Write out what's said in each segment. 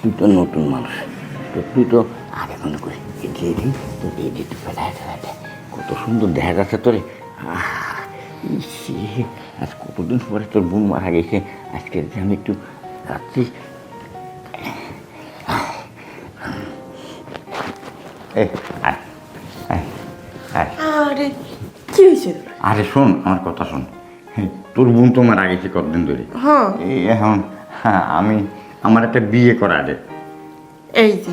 তুই তো নতুন মানুষ। তো তুই তো আগে মনে করি এটি এটি তো এটি একটু ফেলায় ফেলায় কত সুন্দর দেখা যাচ্ছে তোরে। আজ কতদিন পরে তোর বোন মারা গেছে আজকে যে আমি একটু রাত্রি আরে কি হয়েছে? আরে শোন আমার কথা শোন। তোর বোন তো মারা গেছে কতদিন ধরে? হ্যাঁ। এই এখন হ্যাঁ আমি আমার একটা বিয়ে করা আছে এই যে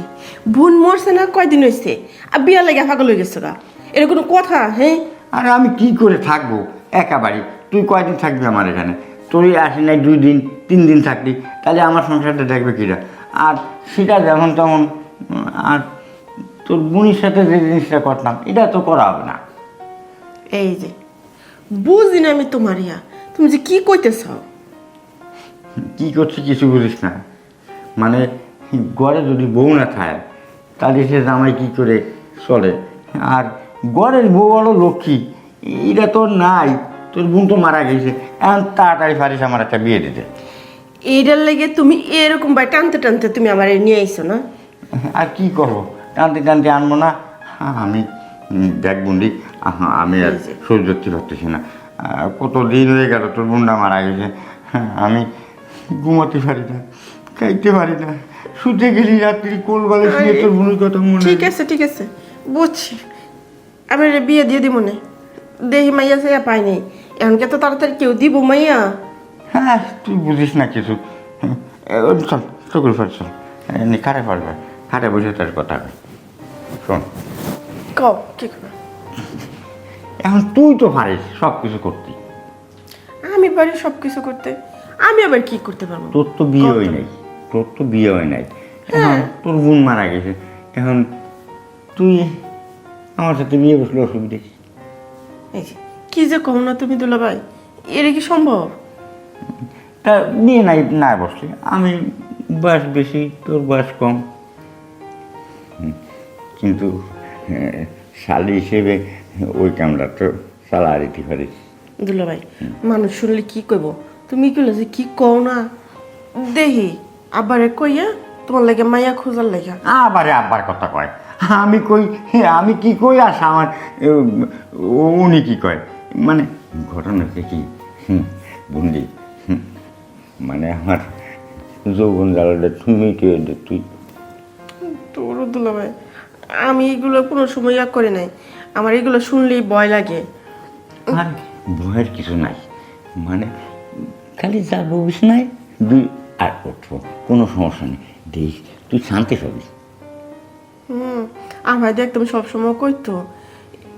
বোন মরছে না কয়দিন হয়েছে আর বিয়া লাগে পাগল হয়ে গেছে গা। এর কোনো কথা হ্যাঁ আরে আমি কি করে থাকব? একা বাড়ি। তুই কয়দিন থাকবি আমার এখানে? তুই আসি নাই দুই দিন তিন দিন থাকলি তাহলে আমার সংসারটা দেখবে কিরা? আর সেটা যেমন তেমন আর তোর বোনের সাথে যে জিনিসটা করতাম এটা তো করা হবে না। এই যে বুঝি না আমি তোমার ইয়া। তুমি যে কি কইতেছ? কি করছি কিছু বুঝিস না। মানে গড়ে যদি বউ না থাকে তাহলে সে জামাই কী করে চলে? আর ঘরের বউ বড় লক্ষ্মী এটা তোর নাই তোর বোন তো মারা গেছে এখন তাড়াতাড়ি পারিস আমার একটা বিয়ে দিতে। এইটার লেগে তুমি এরকম ভাই টানতে টানতে তুমি আমার নিয়ে আইছো না? আর কি করব? টানতে টানতে আনব না? হ্যাঁ, আমি বন্দি আহা, আমি আর। সহ্য করতে পারতেছি না। কত দিন হয়ে গেল তোর বোনটা মারা গেছে? হ্যাঁ, আমি ঘুমাতে পারি না। খাইতে পারি না। শুতে গেলি রাত্রি কোল গলে শুয়ে তোর বোনের কথা মনে ঠিক আছে ঠিক আছে। বুঝছি। আমি বিয়ে দিয়ে দিব না। দেহি মাইয়া সাইয়া পাই নাই। এমনকে তো তাড়াতাড়ি কেউ দিব মাইয়া? হ্যাঁ তুই বুঝিস না কিছু। চল চকুর ফের চল। খাটে পারবে? খাটে বসে তার কথা? হবে শোন। কও কি এখন তুই তো পারিস সব কিছু করতে। আমি পারি সব কিছু করতে। আমি আবার কি করতে পারব? তোর তো বিয়ে হয় নাই। তোর তো বিয়ে হয় নাই। এখন তোর বোন মারা গেছে। এখন তুই আমার সাথে বিয়ে বসলে অসুবিধা কি? কি যে কম না তুমি দুলা ভাই? এর কি সম্ভব? তা বিয়ে নাই না বসলে। আমি বয়স বেশি তোর বয়স কম। কিন্তু হ্যাঁ, শালি হিসেবে ওই কামটা তো চালা দিতে পারিস দুলা ভাই মানুষ শুনলে কি কইব? তুমি কি যে কি কও না? দেহি আবারে কইয়া তোমার লাগে মাইয়া খোঁজার লেগা। আবারে আব্বার কথা কয়। আমি কই আমি কি কই আসা আমার? উনি কি কয়? মানে ঘটনা হচ্ছে কি বন্দি মানে আমার যৌবন জ্বালাটা তুমি কে তুই? তোর দুলা ভাই আমি এগুলো কোনো সময় ইয়া করে নাই। আমার এগুলো শুনলেই ভয় লাগে। আর ভয়ের কিছু নাই। মানে খালি যা বলিস নাই দুই আর উঠবো কোনো সমস্যা নেই। দেখ তুই শান্তি পাবি। হুম আমার দেখতাম সবসময় কইতো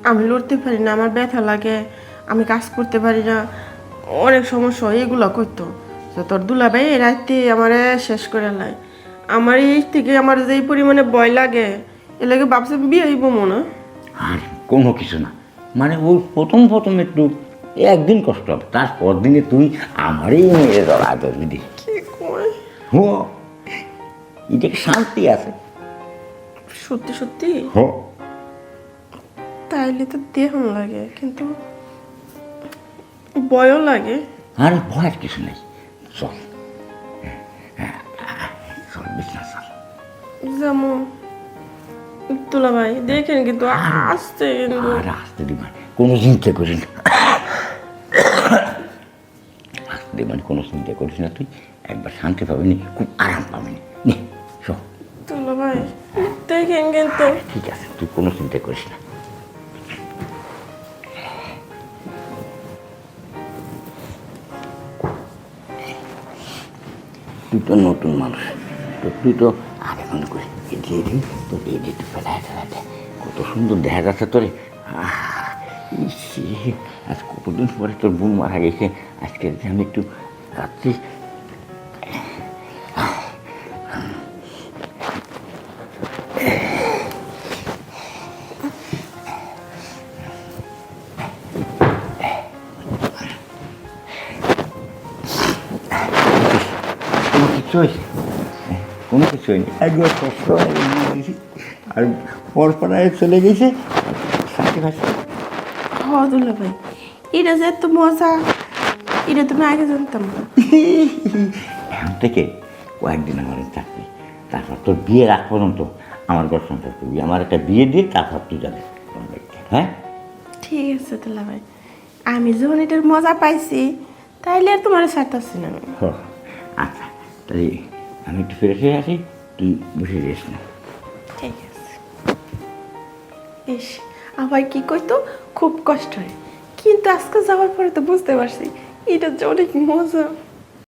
আমি লড়তে পারি না আমার ব্যথা লাগে আমি কাজ করতে পারি না অনেক সমস্যা হয় এগুলো কইতো তো তোর দুলা দুলাভাই রাতে আমার শেষ করে লাই। আমার এই থেকে আমার যেই পরিমাণে ভয় লাগে এ লাগে ভাবছি আমি বিয়ে হইব মনে আর কোনো কিছু না। মানে ওই প্রথম প্রথম একটু একদিন কষ্ট হবে তারপর দিনে তুই আমারই মেরে ধর দিদি হো। এটা শান্তি আছে। সত্যি সত্যি? হো। তাইলে তো দেহ লাগে কিন্তু ভয়ও লাগে। আর ভয়ের কিছু নেই। চল। চল বিছনা চল। যেমন তুলা ভাই দেখেন কিন্তু আসতে কিন্তু। আর আসতে দিবেন কোনো চিন্তা করিস না আসতে দিবেন কোনো চিন্তা করিস না তুই। একবার শান্তি পাবিনি খুব আরাম পাবিনি নে। শো তুলা ভাই দেখেন কিন্তু ঠিক আছে তুই কোনো চিন্তা করিস না। তুই তো নতুন মানুষ। তো তুই তো আগে মনে করি এটি এটি তো এটি একটু ফেলায় ফেলায় কত সুন্দর দেখা যাচ্ছে তোরে। আহ, আজ কতদিন পরে তোর বোন মারা গেছে? আজকে যে আমি একটু রাত্রি। কোনো কিছু হয়েছে কোনো কিছু হয়নি। একবার কষ্ট হয়ে গেছি আর পরপরায় চলে গেছে। সাথে ভাষা ভাই এটা যে এত মজা। এটা তুমি আগে জানতাম না এখন থেকে কয়েকদিন আমার চাকরি। তারপর তোর বিয়ে রাখ পর্যন্ত আমার ঘর সংসার করবি আমার একটা বিয়ে দিয়ে তারপর তুই যাবে। হ্যাঁ? ঠিক আছে দুলা ভাই। আমি যখন এটার মজা পাইছি তাইলে আর তোমার ছাড়তেছি না আমি। আচ্ছা। তাহলে আমি একটু ফিরে ফিরে আসি তুই বসে যাস না। ঠিক আছে। ইস আবার কি করতো খুব কষ্ট হয়। কিন্তু আজকে যাওয়ার পরে তো বুঝতে পারছি এটা যে অনেক মজা